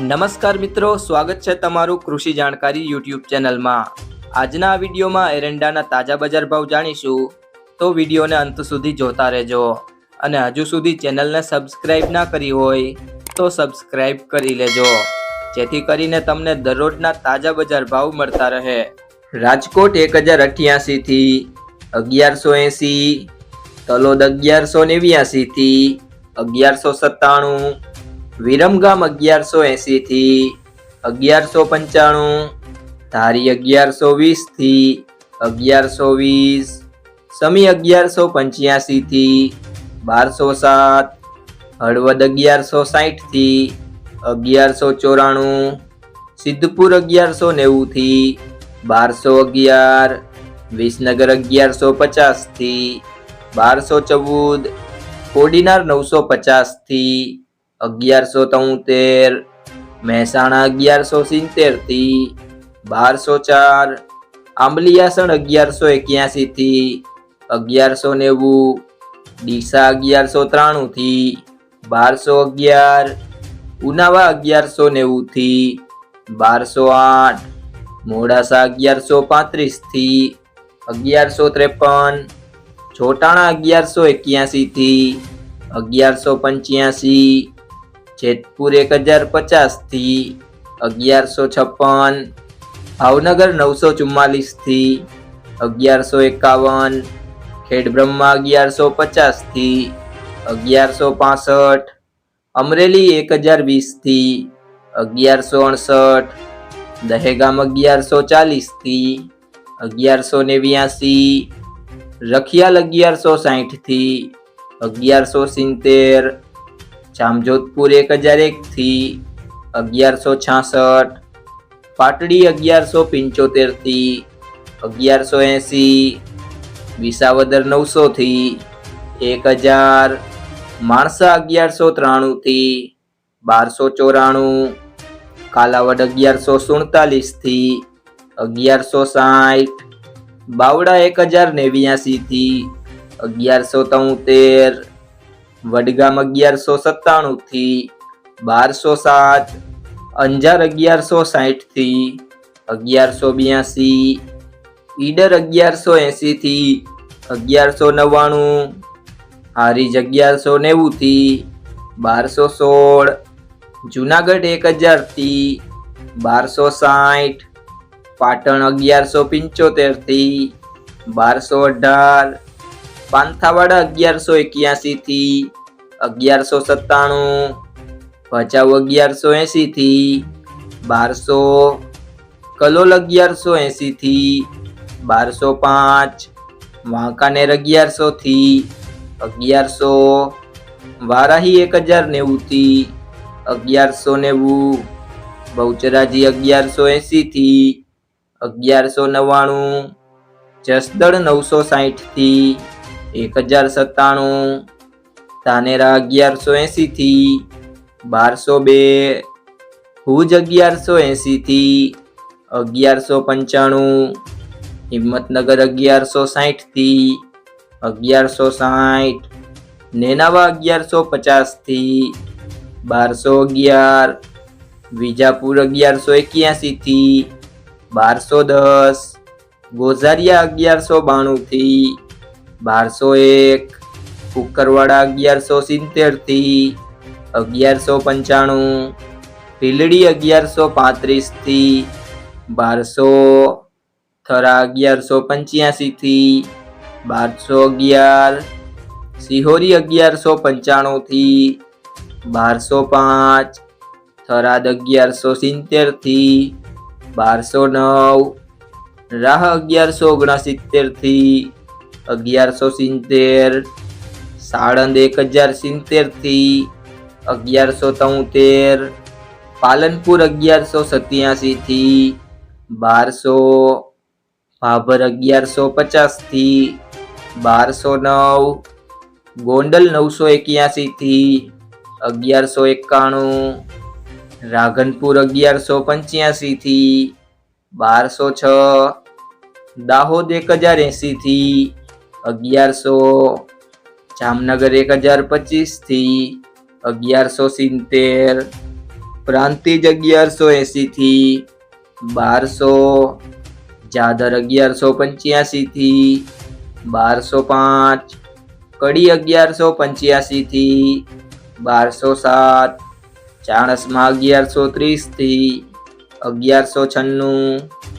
નમસ્કાર મિત્રો, સ્વાગત છે તમારું કૃષિ જાણકારી યુટ્યુબ ચેનલમાં. આજના આ વિડીયોમાં એરંડાના તાજા બજાર ભાવ જાણીશું. તો વિડીયોને અંત સુધી જોતા રહેજો. અને હજુ સુધી ચેનલને સબસ્ક્રાઇબ ના કરી હોય, તો સબસ્ક્રાઇબ કરી લેજો. જેથી કરીને તમને દરરોજના તાજા બજાર ભાવ મળતા રહે. રાજકોટ એક હજાર અઠ્યાસીથી અગિયારસો એંસી, તલોદ અગિયારસો નેવ્યાસીથી અગિયારસો સત્તાણું વિરમગામ અગિયારસો એંસીથી અગિયારસો પંચાણું, ધારી અગિયારસો વીસથી અગિયારસો વીસ, સમી અગિયારસો પંચ્યાસી થી બારસો સાત, હળવદ અગિયારસો સાઠથી અગિયારસો ચોરાણું, સિદ્ધપુર અગિયારસો નેવું થી બારસો અગિયાર, વિસનગર અગિયારસો પચાસથી બારસો ચૌદ, કોડીનાર નવસો પચાસથી અગિયારસો તોતેર, મહેસાણા અગિયારસો સિત્તેરથી બારસો ચાર આંબલિયાસણ અગિયારસો એક્યાસી થી અગિયારસો નેવું, ડીસા અગિયારસો ત્રાણું થી બારસો અગિયાર, ઉનાવા અગિયારસો નેવું થી બારસો આઠ, મોડાસા અગિયારસો પાંત્રીસથી અગિયારસો ત્રેપન, છોટાણા અગિયારસો એક્યાસી થી અગિયારસો પંચ્યાસી જેતપુર એક હજાર પચાસથી અગિયારસો છપ્પન, ભાવનગર નવસો ચુમ્માલીસથી અગિયારસો એકાવન, ખેડબ્રહ્મા અગિયારસો પચાસથી અગિયારસો પાસઠ, અમરેલી એક હજાર વીસથી અગિયારસો અડસઠ, દહેગામ અગિયારસો ચાલીસથી અગિયારસો નેવ્યાસી, રખિયાલ અગિયારસો સાઠથી અગિયારસો સિત્તેર જામજોધપુર એક હજાર એક થી અગિયારસો છાસઠ, પાટડી અગિયારસો પંચોતેરથી અગિયારસો એંસી, વિસાવદર નવસો થી એક હજાર, માણસા અગિયારસો ત્રાણું થી બારસો ચોરાણું, કાલાવડ અગિયારસો સુડતાલીસથી અગિયારસો સાઠ, બાવડા એક હજાર નેવ્યાસી થી અગિયારસો તોતેર વડગામ અગિયારસો સત્તાણું થી બારસો સાત, અંજાર અગિયારસો સાઠથી અગિયારસો બ્યાસી, ઈડર અગિયારસો એંસી થી અગિયારસો નવ્વાણું, હારીજ અગિયારસો નેવું થી બારસો સોળ, જુનાગઢ એક હજારથી બારસો સાઠ, પાટણ અગિયારસો પંચોતેરથી બારસો અઢાર પાંથાવાડા અગિયારસો એક્યાસી થી અગિયારસો સત્તાણું, ભચાઉ અગિયારસો એંસી થી બારસો, કલોલ અગિયારસો એંસી થી બારસો પાંચ, વાંકાનેર અગિયારસો થી અગિયારસો, વારાહી એક હજાર નેવું થી અગિયારસો નેવું, બહુચરાજી અગિયારસો એંસી થી અગિયારસો નવ્વાણું જસદળ નવસો સાહીઠથી એક હજાર સત્તાણું, ધાનેરા અગિયારસો એંસીથી બારસો બે, ભુજ અગિયારસો એંસીથી અગિયારસો પંચાણું, હિંમતનગર અગિયારસો સાહીઠથી, અગિયારસો સાઠ નેનાવા અગિયારસો પચાસથી, બારસો અગિયાર, વિજાપુર અગિયારસો એક્યાસીથી, બારસો દસ, ગોઝારિયા અગિયારસો બાણું થી બારસો એક, કુકરવાડા અગિયારસો સિત્તેરથી અગિયારસો પંચાણું ભીલડી અગિયારસો પાંત્રીસથી બારસો થરા અગિયારસો પંચ્યાસીથી બારસો અગિયાર, સિહોરી અગિયારસો પંચાણુંથી બારસો પાંચ, થરાદ અગિયારસો સિત્તેરથી બારસો નવ, રાહ અગિયારસો ઓગણસિત્તેરથી અગિયારસો સિત્તેર, સાળંદ એક હજાર સિત્તેરથી અગિયારસો તોતેર, પાલનપુર અગિયારસો સત્યાસીથી બારસો, ભાભર અગિયારસો પચાસથી બારસો નવ, ગોંડલ નવસો એક્યાસીથી અગિયારસો એકાણું રાધનપુર અગિયારસો પંચ્યાસીથી બારસો છ, દાહોદ એક હજાર એંસી થી અગિયારસો જામનગર એક હજાર પચીસથી અગિયારસો સિત્તેર. પ્રાંતિજ અગિયારસો એંસીથી બારસો. જાદર અગિયારસો પંચ્યાસીથી બારસો પાંચ. કડી અગિયારસો પંચ્યાસીથી બારસો સાત. ચાણસમાં અગિયારસો ત્રીસથી અગિયારસો છન્નું.